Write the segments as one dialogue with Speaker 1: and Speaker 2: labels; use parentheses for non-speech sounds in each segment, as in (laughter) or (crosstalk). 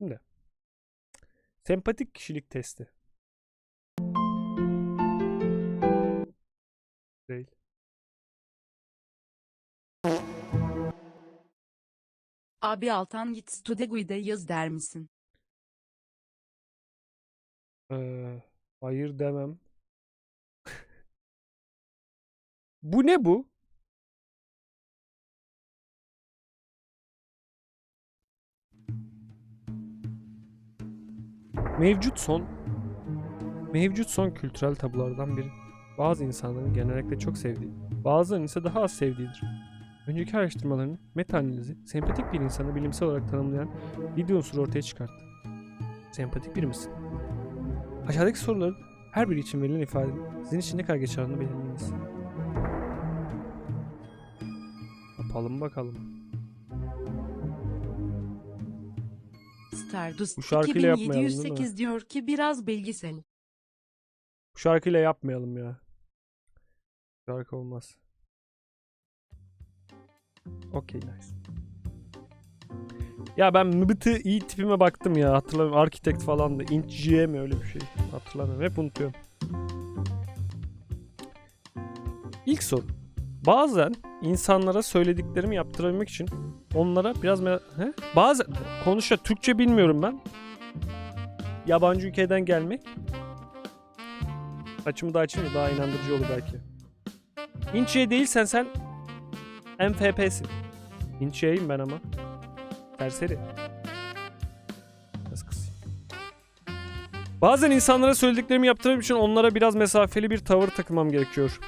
Speaker 1: Şimdi. Sempatik kişilik testi. Değil.
Speaker 2: Abi Altan git Studegui'de yaz der misin?
Speaker 1: Ee, hayır demem. (laughs) Bu ne bu? Mevcut son mevcut son kültürel tabulardan biri. Bazı insanların genellikle çok sevdiği, bazılarının ise daha az sevdiğidir. Önceki araştırmaların meta-analizi sempatik bir insanı bilimsel olarak tanımlayan 7 unsur ortaya çıkarttı. Sempatik biri misin? Aşağıdaki soruların her biri için verilen ifade sizin için ne kadar geçerli belirleyiniz. Yapalım bakalım.
Speaker 2: Stardust
Speaker 1: Bu şarkıyla yapmayalım, değil mi?
Speaker 2: 2708 diyor ki biraz bilgisel.
Speaker 1: Bu şarkıyla yapmayalım ya. Şarkı olmaz. Okey nice. Ya ben Mbıtı iyi tipime baktım ya. Hatırlamıyorum. Architect falan da. IntG'ye mi öyle bir şey? Hatırlamıyorum. Hep unutuyorum. İlk soru. Bazen insanlara söylediklerimi yaptırabilmek için onlara biraz He? Bazen konuşa Türkçe bilmiyorum ben. Yabancı ülkeden gelmek Açımı da açınca daha inandırıcı olur belki. İnçiye değilsen sen MFP'sin. İnçiyeyim ben ama. Serseri. Nasıl kız? Bazen insanlara söylediklerimi yaptırmak için onlara biraz mesafeli bir tavır takınmam gerekiyor.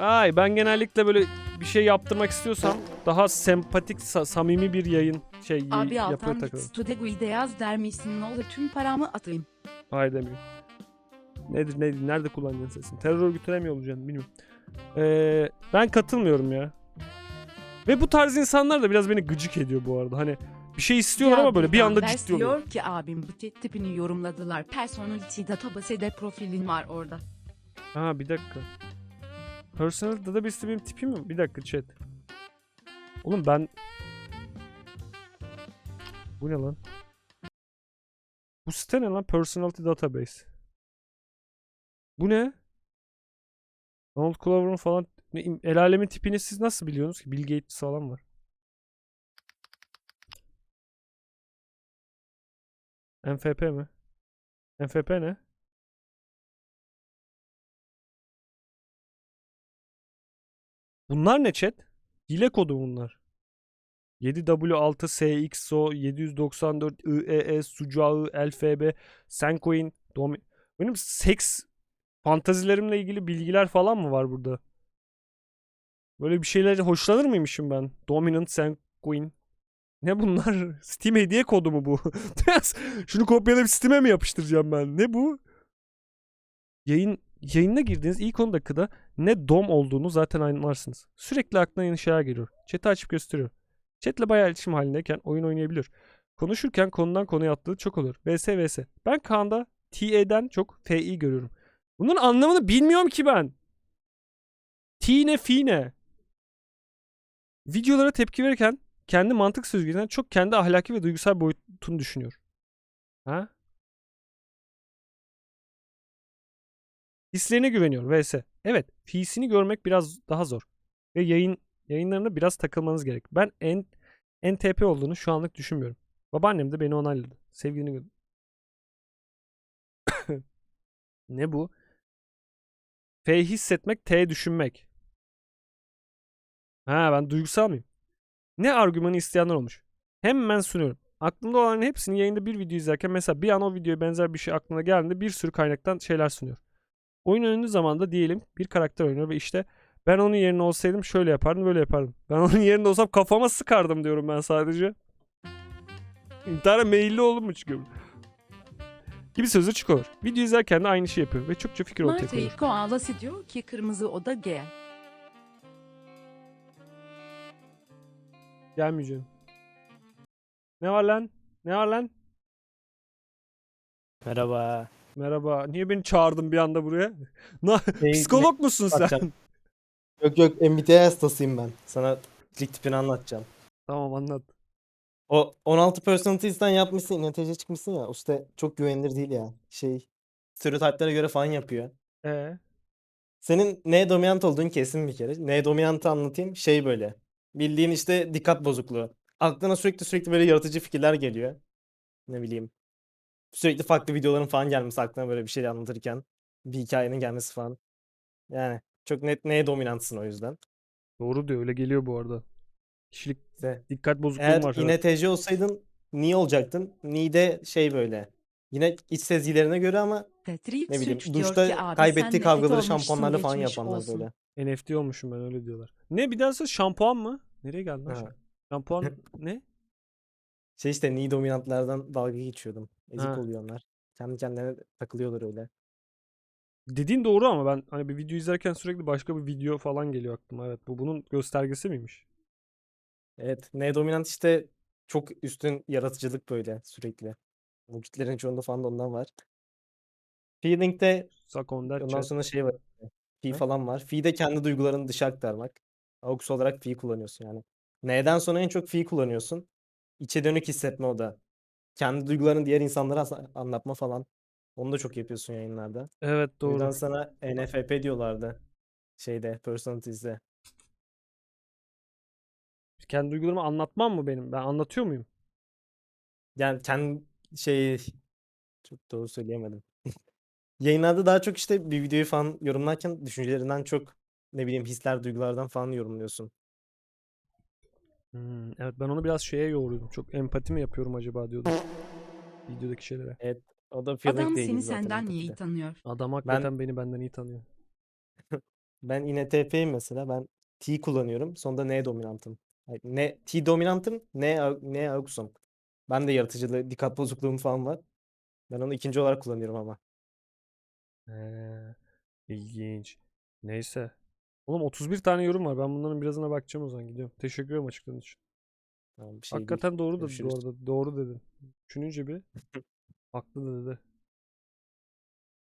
Speaker 1: Ay ben genellikle böyle bir şey yaptırmak istiyorsam daha sempatik, sa- samimi bir yayın şey y-
Speaker 2: Abi
Speaker 1: yapıyor
Speaker 2: Altan git
Speaker 1: takılırım.
Speaker 2: Studegui'de yaz der misin? Ne olur tüm paramı atayım.
Speaker 1: Hayır demiyor. Nedir nedir nerede kullanacaksın sesini? Terör örgütüne mi yollayacaksın bilmiyorum. Ee, ben katılmıyorum ya. Ve bu tarz insanlar da biraz beni gıcık ediyor bu arada. Hani bir şey istiyorlar ama böyle bir anda
Speaker 2: Ders
Speaker 1: ciddi oluyor.
Speaker 2: diyor ki abim bu tip- tipini yorumladılar. Personality database'de profilin var orada.
Speaker 1: Ha bir dakika. Personal database benim tipim mi? Bir dakika chat. Oğlum ben... Bu ne lan? Bu site ne lan? Personality database. Bu ne? Donald Glover'ın falan el alemin tipini siz nasıl biliyorsunuz ki? Bill Gates falan var. MFP mi? MFP ne? Bunlar ne chat? Hile kodu bunlar. 7W6SXO 794 IES Sucağı LFB Sencoin Domi Benim seks fantazilerimle ilgili bilgiler falan mı var burada? Böyle bir şeyler hoşlanır mıymışım ben? Dominant Sencoin. Ne bunlar? (laughs) Steam hediye kodu mu bu? (laughs) Şunu kopyalayıp Steam'e mi yapıştıracağım ben? Ne bu? Yayın yayına girdiğiniz ilk 10 dakikada ne dom olduğunu zaten anlarsınız. Sürekli aklına yeni şeyler geliyor. Chat'i açıp gösteriyor. Chat'le bayağı iletişim halindeyken oyun oynayabiliyor. Konuşurken konudan konuya attığı çok olur. VS vs. Ben Kaan'da TE'den çok FI görüyorum. Bunun anlamını bilmiyorum ki ben. T ne fi ne? Videolara tepki verirken kendi mantık süzgecinden çok kendi ahlaki ve duygusal boyutunu düşünüyor. Ha? Hislerine güveniyor vs. Evet, fiisini görmek biraz daha zor. Ve yayın yayınlarına biraz takılmanız gerek. Ben en NTP olduğunu şu anlık düşünmüyorum. Babaannem de beni onayladı. Sevgilini gö- (coughs) Ne bu? F hissetmek, T düşünmek. Ha ben duygusal mıyım? Ne argümanı isteyenler olmuş. Hemen sunuyorum. Aklımda olanların hepsini yayında bir video izlerken mesela bir an o videoya benzer bir şey aklına geldiğinde bir sürü kaynaktan şeyler sunuyor. Oyun oynadığı zaman da diyelim bir karakter oynuyor ve işte ben onun yerine olsaydım şöyle yapardım böyle yapardım. (laughs) Ben onun yerinde olsam kafama sıkardım diyorum ben sadece. İntihara meyilli oğlum mu çıkıyor? Gibi sözler çıkıyor. Video izlerken de aynı şey yapıyor ve çokça fikir ortaya koyuyor.
Speaker 2: Marta Koalası diyor ki kırmızı oda gel.
Speaker 1: Gelmeyeceğim. Ne var lan? Ne var lan?
Speaker 3: Merhaba.
Speaker 1: Merhaba. Niye beni çağırdın bir anda buraya? (laughs) Na
Speaker 3: Şey,
Speaker 1: Psikolog musun sen?
Speaker 3: Yok yok MBTI hastasıyım ben. Sana lig tipini anlatacağım.
Speaker 1: Tamam anlat.
Speaker 3: O 16 personalities'ten yapmışsın, INTC çıkmışsın ya. Site çok güvenilir değil ya. Şey, stereotiplara göre falan yapıyor.
Speaker 1: Ee,
Speaker 3: Senin neye dominant olduğun kesin bir kere. Neye dominantı anlatayım. Şey böyle. Bildiğin işte dikkat bozukluğu. Aklına sürekli sürekli böyle yaratıcı fikirler geliyor. Ne bileyim. Sürekli farklı videoların falan gelmesi aklına böyle bir şey anlatırken. Bir hikayenin gelmesi falan. Yani çok net neye dominantsın o yüzden.
Speaker 1: doğru diyor öyle geliyor bu arada. Kişilik
Speaker 3: İşte
Speaker 1: dikkat bozukluğum
Speaker 3: Eğer
Speaker 1: var. evet.
Speaker 3: yine TC olsaydın Ni olacaktın. Ni de şey böyle. Yine iç sezgilerine göre ama
Speaker 2: Patrick
Speaker 3: ne bileyim duşta kaybettiği kavgaları şampuanlarla falan yapanlar
Speaker 2: olsun.
Speaker 3: böyle.
Speaker 1: NFT olmuşum ben öyle diyorlar. Ne bir daha söyle şampuan mı? Nereye geldin lan? Şampuan (laughs) ne?
Speaker 3: Şey işte Ni dominantlardan dalga geçiyordum. Ezik
Speaker 1: Ha.
Speaker 3: oluyor onlar. Kendi kendilerine takılıyorlar öyle.
Speaker 1: Dediğin doğru ama ben hani bir video izlerken sürekli başka bir video falan geliyor aklıma. Evet bu bunun göstergesi miymiş?
Speaker 3: Evet. Ne dominant işte çok üstün yaratıcılık böyle sürekli. Bu kitlerin çoğunda falan da ondan var.
Speaker 1: On that
Speaker 3: ondan sonra şey var. Fi falan var. Fi'de kendi duygularını dışa aktarmak. Aux olarak fi kullanıyorsun yani. Neden sonra en çok fi kullanıyorsun? İçe dönük hissetme o da. Kendi duygularını diğer insanlara as- anlatma falan. Onu da çok yapıyorsun yayınlarda.
Speaker 1: Evet
Speaker 3: O yüzden
Speaker 1: doğru.
Speaker 3: sana NFP diyorlardı. Şeyde, personalities'de.
Speaker 1: Kendi duygularımı anlatmam mı benim? Ben anlatıyor muyum?
Speaker 3: Yani kendi şey çok doğru söyleyemedim. (laughs) Yayınlarda daha çok işte bir videoyu falan yorumlarken düşüncelerinden çok ne bileyim hisler, duygulardan falan yorumluyorsun.
Speaker 1: Hmm, evet ben onu biraz şeye yoğuruyordum. Çok empati mi yapıyorum acaba diyordum. Videodaki şeylere.
Speaker 3: Evet, o da feeling
Speaker 2: Adam
Speaker 3: değil
Speaker 2: seni
Speaker 3: zaten
Speaker 2: senden iyi tanıyor.
Speaker 1: Adam hakikaten beni benden iyi tanıyor. (laughs)
Speaker 3: Ben INTP'yim mesela. Ben T kullanıyorum. Sonunda N dominantım. Hayır, ne T dominantım, N au- N aux'um. Ben de yaratıcılığı, dikkat bozukluğum falan var. Ben onu ikinci olarak kullanıyorum ama.
Speaker 1: He, ilginç. Neyse. Oğlum 31 tane yorum var. Ben bunların birazına bakacağım o zaman gidiyorum. Teşekkür ederim açıkladığın için.
Speaker 3: Tamam, bir şey değil.
Speaker 1: Hakikaten doğru da bu arada. Doğru dedin. Düşününce bir (laughs) haklı da dedi.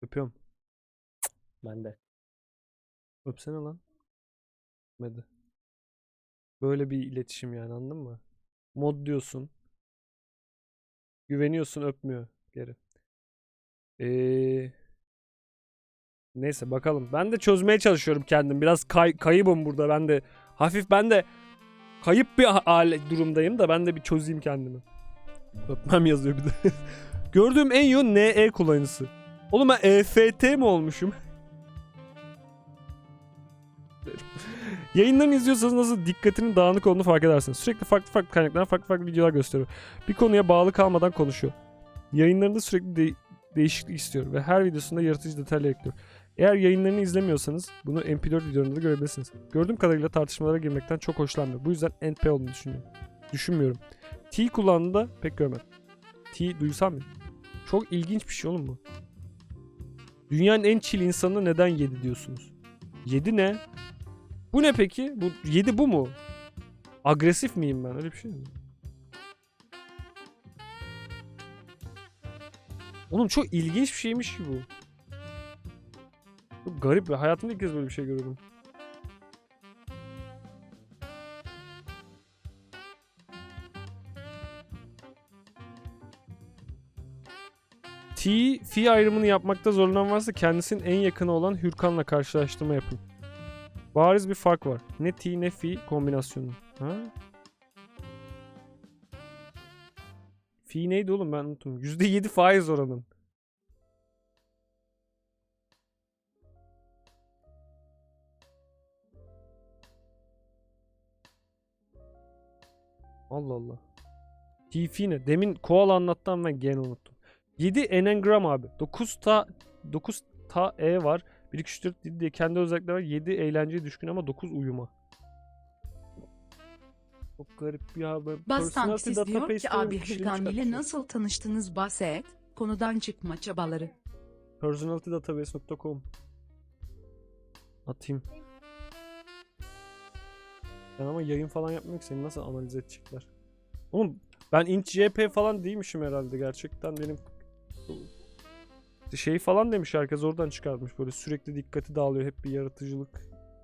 Speaker 1: Öpüyorum.
Speaker 3: Ben de.
Speaker 1: Öpsene lan. Öpmedi. Böyle bir iletişim yani anladın mı? Mod diyorsun. Güveniyorsun öpmüyor geri. Ee, neyse bakalım. Ben de çözmeye çalışıyorum kendim. Biraz kay- kayıbım burada. Ben de hafif ben de kayıp bir ha- hale durumdayım da ben de bir çözeyim kendimi. Öpmem yazıyor bir de. (laughs) Gördüğüm en yoğun NE kullanıcısı. Oğlum ben EFT mi olmuşum? (laughs) Yayınlarını izliyorsanız nasıl dikkatinin dağınık olduğunu fark edersiniz. Sürekli farklı farklı kaynaklardan farklı farklı videolar gösteriyor. Bir konuya bağlı kalmadan konuşuyor. Yayınlarında sürekli de- değişiklik istiyor ve her videosunda yaratıcı detaylar ekliyor. Eğer yayınlarını izlemiyorsanız bunu MP4 videolarında da görebilirsiniz. Gördüğüm kadarıyla tartışmalara girmekten çok hoşlanmıyor. Bu yüzden NP olduğunu düşünüyorum. Düşünmüyorum. T kullandığında pek görmedim. T duysam mı? Çok ilginç bir şey oğlum bu. Dünyanın en chill insanı neden 7 diyorsunuz? 7 ne? Bu ne peki? Bu 7 bu mu? Agresif miyim ben? Öyle bir şey mi? Oğlum çok ilginç bir şeymiş bu. Çok garip ve hayatımda ilk kez böyle bir şey görüyorum. T, fi ayrımını yapmakta zorlanan varsa kendisinin en yakını olan Hürkan'la karşılaştırma yapın. Bariz bir fark var. Ne T ne fi kombinasyonu. Ha? Fi neydi oğlum ben unuttum. %7 faiz oranın. Allah Allah. T fi ne? Demin koala anlattan ben gene unuttum. 7 enengram abi. 9 ta 9 ta e var. 1 2 3 4 diye kendi özellikleri var. 7 eğlenceye düşkün ama 9 uyuma. Çok garip ya. Ben
Speaker 2: Bastan
Speaker 1: personality
Speaker 2: siz diyor ki abi
Speaker 1: bir şeyini
Speaker 2: Hırkan ile
Speaker 1: çıkartacağım.
Speaker 2: nasıl tanıştınız bahset. Konudan çıkma çabaları.
Speaker 1: Personalitydatabase.com Atayım. Ben ama yayın falan yapmak seni nasıl analiz edecekler? Oğlum ben int.jp falan değilmişim herhalde gerçekten benim şey falan demiş herkes oradan çıkartmış böyle sürekli dikkati dağılıyor hep bir yaratıcılık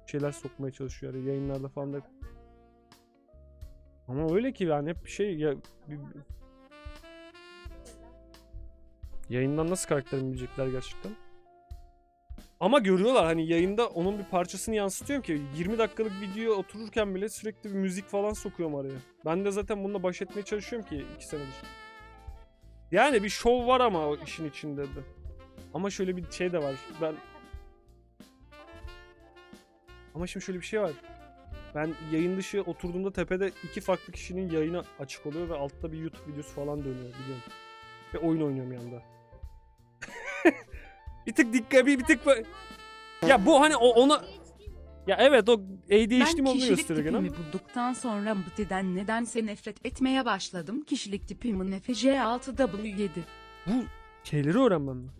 Speaker 1: şeyler sokmaya çalışıyor yani yayınlarda falan da Ama öyle ki yani hep şey ya bir- yayından nasıl karakterimi bilecekler gerçekten? Ama görüyorlar hani yayında onun bir parçasını yansıtıyorum ki 20 dakikalık video otururken bile sürekli bir müzik falan sokuyorum araya. Ben de zaten bununla baş etmeye çalışıyorum ki 2 senedir. Yani bir şov var ama o işin içinde de. Ama şöyle bir şey de var. Ben Ama şimdi şöyle bir şey var. Ben yayın dışı oturduğumda tepede iki farklı kişinin yayını açık oluyor ve altta bir YouTube videosu falan dönüyor biliyorum. Ve oyun oynuyorum yanında. (laughs) bir tık dikkat bir, bir tık böyle- Ya bu hani o ona ya evet o ADHD
Speaker 2: Ben
Speaker 1: mi onu
Speaker 2: kişilik
Speaker 1: gösteriyor gene ama.
Speaker 2: tipimi bulduktan sonra Mıti'den nedense nefret etmeye başladım. Kişilik tipimin FC6W7.
Speaker 1: Bu şeyleri öğrenmem mi?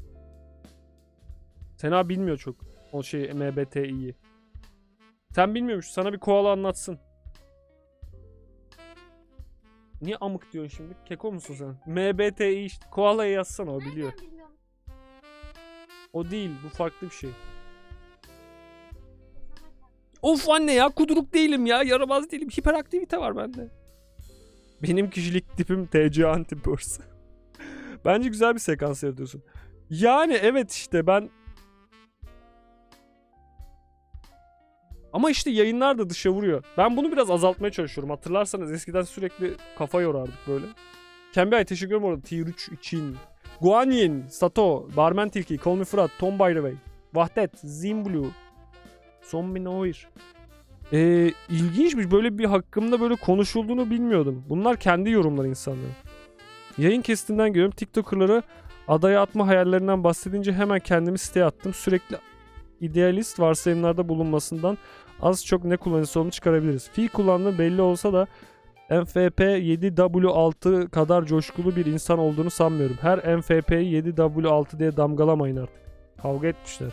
Speaker 1: Sena bilmiyor çok. O şey MBTI'yi. Sen bilmiyormuş. Sana bir koala anlatsın. Niye amık diyorsun şimdi? Keko musun sen? MBTI işte. Koala'ya yazsana o biliyor. O değil. Bu farklı bir şey. Of anne ya kuduruk değilim ya. Yaramaz değilim. Hiperaktivite var bende. Benim kişilik tipim TC antipers. (laughs) Bence güzel bir sekans yaratıyorsun. Yani evet işte ben Ama işte yayınlar da dışa vuruyor. Ben bunu biraz azaltmaya çalışıyorum. Hatırlarsanız eskiden sürekli kafa yorardık böyle. Kembe Ay teşekkür ederim orada. Tier 3 için. Guanyin, Sato, Barmen Tilki, Me Fırat, Tom By The Way, Vahdet, Zimblu, Son Bin Oir. Ee, ilginçmiş. Böyle bir hakkımda böyle konuşulduğunu bilmiyordum. Bunlar kendi yorumları insanların. Yayın kestinden görüyorum. TikToker'ları adaya atma hayallerinden bahsedince hemen kendimi siteye attım. Sürekli idealist varsayımlarda bulunmasından az çok ne kullanıcısı olduğunu çıkarabiliriz. Fi kullandığı belli olsa da MFP 7W6 kadar coşkulu bir insan olduğunu sanmıyorum. Her MFP'yi 7W6 diye damgalamayın artık. Kavga etmişler.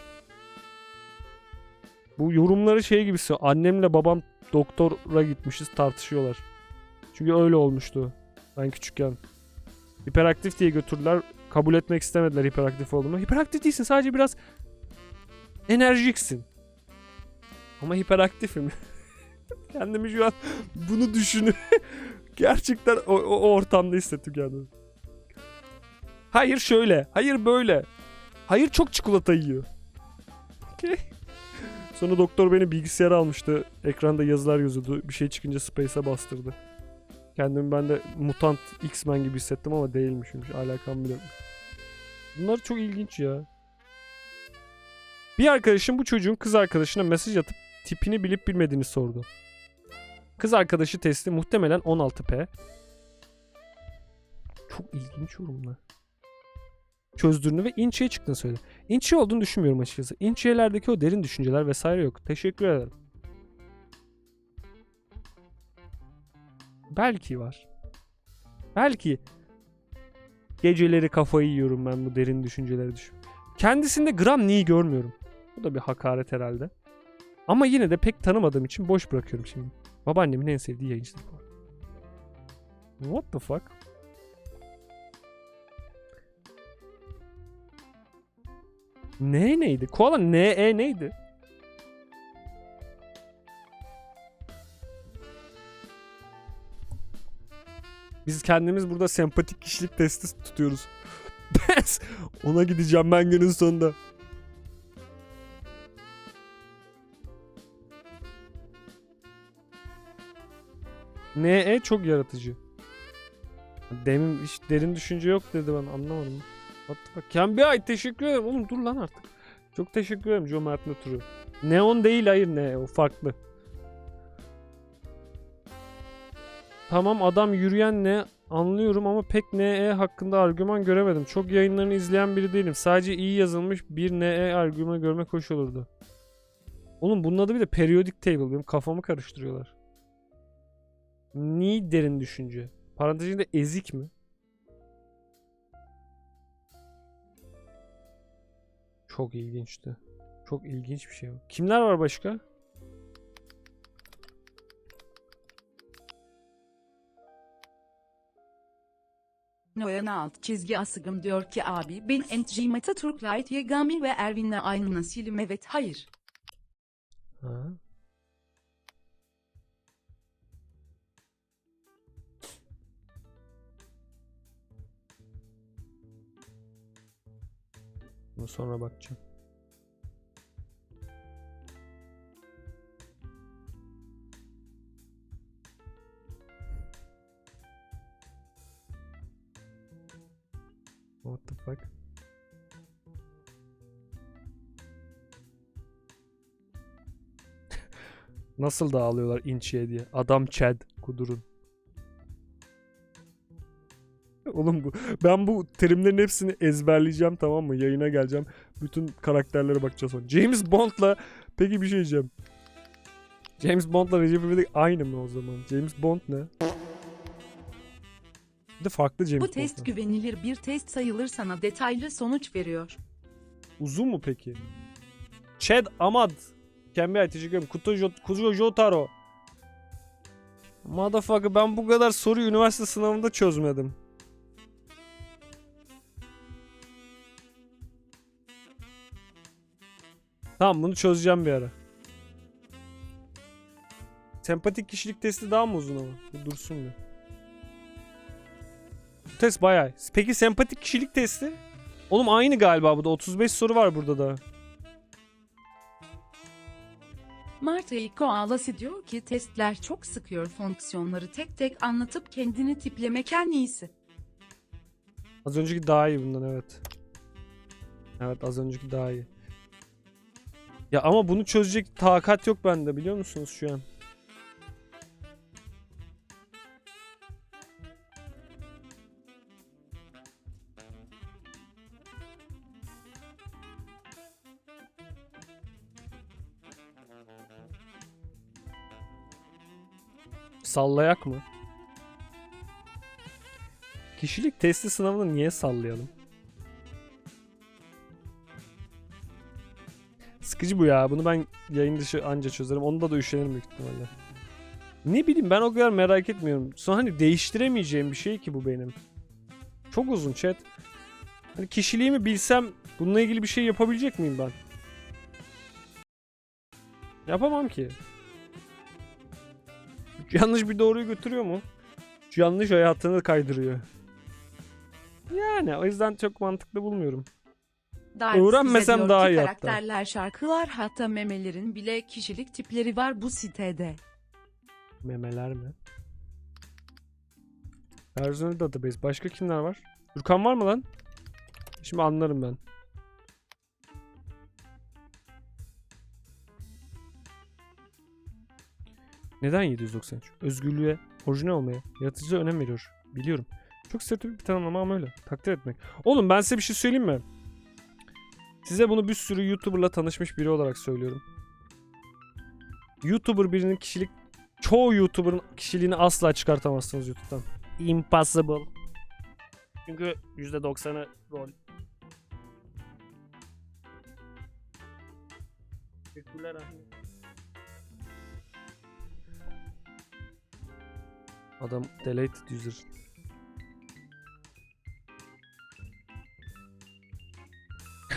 Speaker 1: Bu yorumları şey gibisi. Annemle babam doktora gitmişiz tartışıyorlar. Çünkü öyle olmuştu. Ben küçükken. Hiperaktif diye götürdüler. Kabul etmek istemediler hiperaktif olduğumu. Hiperaktif değilsin sadece biraz enerjiksin. Ama hiperaktifim. (laughs) Kendimi şu an (laughs) bunu düşünüp (laughs) gerçekten o, o, ortamda hissettim kendimi. Hayır şöyle. Hayır böyle. Hayır çok çikolata yiyor. Okey. (laughs) Sonra doktor beni bilgisayara almıştı. Ekranda yazılar yazıyordu. Bir şey çıkınca Space'e bastırdı. Kendimi ben de mutant X-Men gibi hissettim ama değilmişim. Alakam bile yok. Bunlar çok ilginç ya. Bir arkadaşım bu çocuğun kız arkadaşına mesaj atıp tipini bilip bilmediğini sordu. Kız arkadaşı testi muhtemelen 16P. Çok ilginç yorumlar. Çözdüğünü ve inçiye çıktığını söyledi. İnçi olduğunu düşünmüyorum açıkçası. İnçiyelerdeki o derin düşünceler vesaire yok. Teşekkür ederim. Belki var. Belki geceleri kafayı yiyorum ben bu derin düşünceleri düşün. Kendisinde gram niye görmüyorum. Bu da bir hakaret herhalde. Ama yine de pek tanımadığım için boş bırakıyorum şimdi. Babaannemin en sevdiği yayıncıdır bu. What the fuck? Ne neydi? Koala ne e neydi? Biz kendimiz burada sempatik kişilik testi tutuyoruz. (laughs) Ona gideceğim ben günün sonunda. Ne çok yaratıcı. Demin hiç derin düşünce yok dedi ben anlamadım. What the fuck? Ken bir ay teşekkür ederim. Oğlum dur lan artık. Çok teşekkür ederim Joe Mert Nuturu. Neon değil hayır ne o farklı. Tamam adam yürüyen ne anlıyorum ama pek NE hakkında argüman göremedim. Çok yayınlarını izleyen biri değilim. Sadece iyi yazılmış bir NE argümanı görmek hoş olurdu. Oğlum bunun adı bir de periodic table. Benim kafamı karıştırıyorlar. Ni derin düşünce. Parantez içinde ezik mi? Çok ilginçti. Çok ilginç bir şey bu. Kimler var başka?
Speaker 2: Noyan alt çizgi asıgım diyor ki abi ben Entjimata Turklight Yegami ve Ervin'le aynı nasilim evet hayır.
Speaker 1: Bunu Sonra bakacağım. What the fuck? (laughs) Nasıl dağılıyorlar inçiye diye. Adam Chad kudurun. Oğlum bu ben bu terimlerin hepsini ezberleyeceğim tamam mı? Yayına geleceğim. Bütün karakterlere bakacağız sonra. James Bond'la peki bir şey diyeceğim. James Bond'la Recep İvedik aynı mı o zaman? James Bond ne? Bir de farklı James
Speaker 2: Bu
Speaker 1: Bond
Speaker 2: test güvenilir bir test sayılır sana detaylı sonuç veriyor.
Speaker 1: Uzun mu peki? Chad Ahmad. Kembay teşekkür ederim. Kuto, Jo- Kuzo Jotaro. Motherfucker ben bu kadar soruyu üniversite sınavında çözmedim. Tamam bunu çözeceğim bir ara. Sempatik kişilik testi daha mı uzun ama? Bu dursun bir. Bu test bayağı. Peki sempatik kişilik testi? Oğlum aynı galiba bu da. 35 soru var burada da.
Speaker 2: Marta Koalası diyor ki testler çok sıkıyor fonksiyonları tek tek anlatıp kendini tiplemek en iyisi.
Speaker 1: Az önceki daha iyi bundan evet. Evet az önceki daha iyi. Ya ama bunu çözecek takat yok bende biliyor musunuz şu an? Sallayak mı? Kişilik testi sınavını niye sallayalım? Sıkıcı bu ya. Bunu ben yayın dışı anca çözerim. Onda da üşenirim büyük ihtimalle. Ne bileyim ben o kadar merak etmiyorum. Sonra hani değiştiremeyeceğim bir şey ki bu benim. Çok uzun chat. Hani kişiliğimi bilsem bununla ilgili bir şey yapabilecek miyim ben? Yapamam ki. Yanlış bir doğruyu götürüyor mu? Yanlış hayatını kaydırıyor. Yani o yüzden çok mantıklı bulmuyorum.
Speaker 2: Dark
Speaker 1: Öğrenmesem
Speaker 2: diyor
Speaker 1: daha
Speaker 2: ki
Speaker 1: iyi hatta.
Speaker 2: Karakterler, şarkılar hatta memelerin bile kişilik tipleri var bu sitede.
Speaker 1: Memeler mi? Personal Database. Başka kimler var? Gürkan var mı lan? Şimdi anlarım ben. Neden 793? Özgürlüğe, orijinal olmaya, yaratıcıya önem veriyor. Biliyorum. Çok stereotipik bir tanımlama ama öyle. Takdir etmek. Oğlum ben size bir şey söyleyeyim mi? Size bunu bir sürü YouTuber'la tanışmış biri olarak söylüyorum. YouTuber birinin kişilik çoğu YouTuber'ın kişiliğini asla çıkartamazsınız YouTube'dan. Impossible. Çünkü %90'ı rol. Teşekkürler Ahmet. Adam deleted user.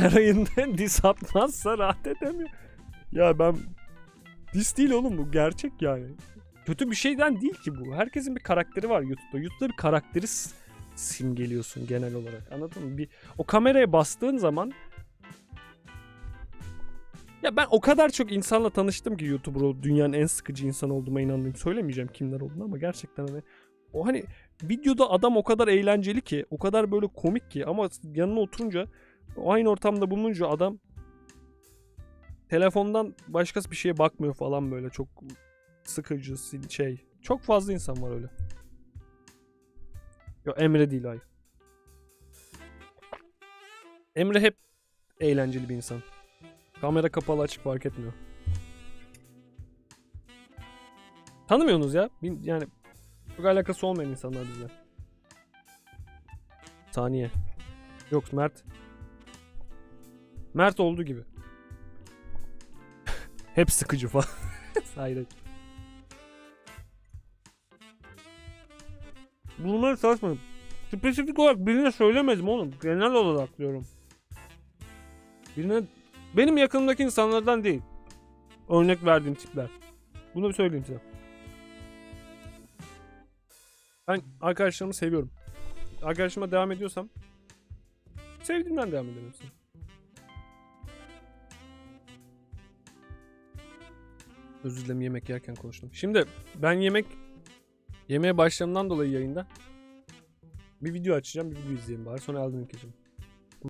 Speaker 1: Her ayında (laughs) diss atmazsa rahat edemiyor. Ya ben diss değil oğlum bu gerçek yani. Kötü bir şeyden değil ki bu. Herkesin bir karakteri var YouTube'da. YouTube'da bir karakteri simgeliyorsun genel olarak. Anladın mı? Bir, o kameraya bastığın zaman ya ben o kadar çok insanla tanıştım ki YouTuber dünyanın en sıkıcı insan olduğuma inandığım söylemeyeceğim kimler olduğunu ama gerçekten hani o hani videoda adam o kadar eğlenceli ki o kadar böyle komik ki ama yanına oturunca aynı ortamda bulununca adam telefondan başkası bir şeye bakmıyor falan böyle çok sıkıcı şey. Çok fazla insan var öyle. Yo Emre değil hayır. Emre hep eğlenceli bir insan. Kamera kapalı açık fark etmiyor. Tanımıyorsunuz ya. Yani çok alakası olmayan insanlar bizle. Saniye. Yok Mert. Mert olduğu gibi. Hep sıkıcı falan. (laughs) Hayır. Bunları çalışmadım. Spesifik olarak birine söylemedim oğlum. Genel olarak diyorum. Birine benim yakınımdaki insanlardan değil. Örnek verdiğim tipler. Bunu bir söyleyeyim size. Ben arkadaşlarımı seviyorum. Arkadaşıma devam ediyorsam sevdiğimden devam ederim Özür dilerim yemek yerken konuştum. Şimdi ben yemek yemeye başlamından dolayı yayında bir video açacağım, bir video izleyelim bari. Sonra Elden geçelim.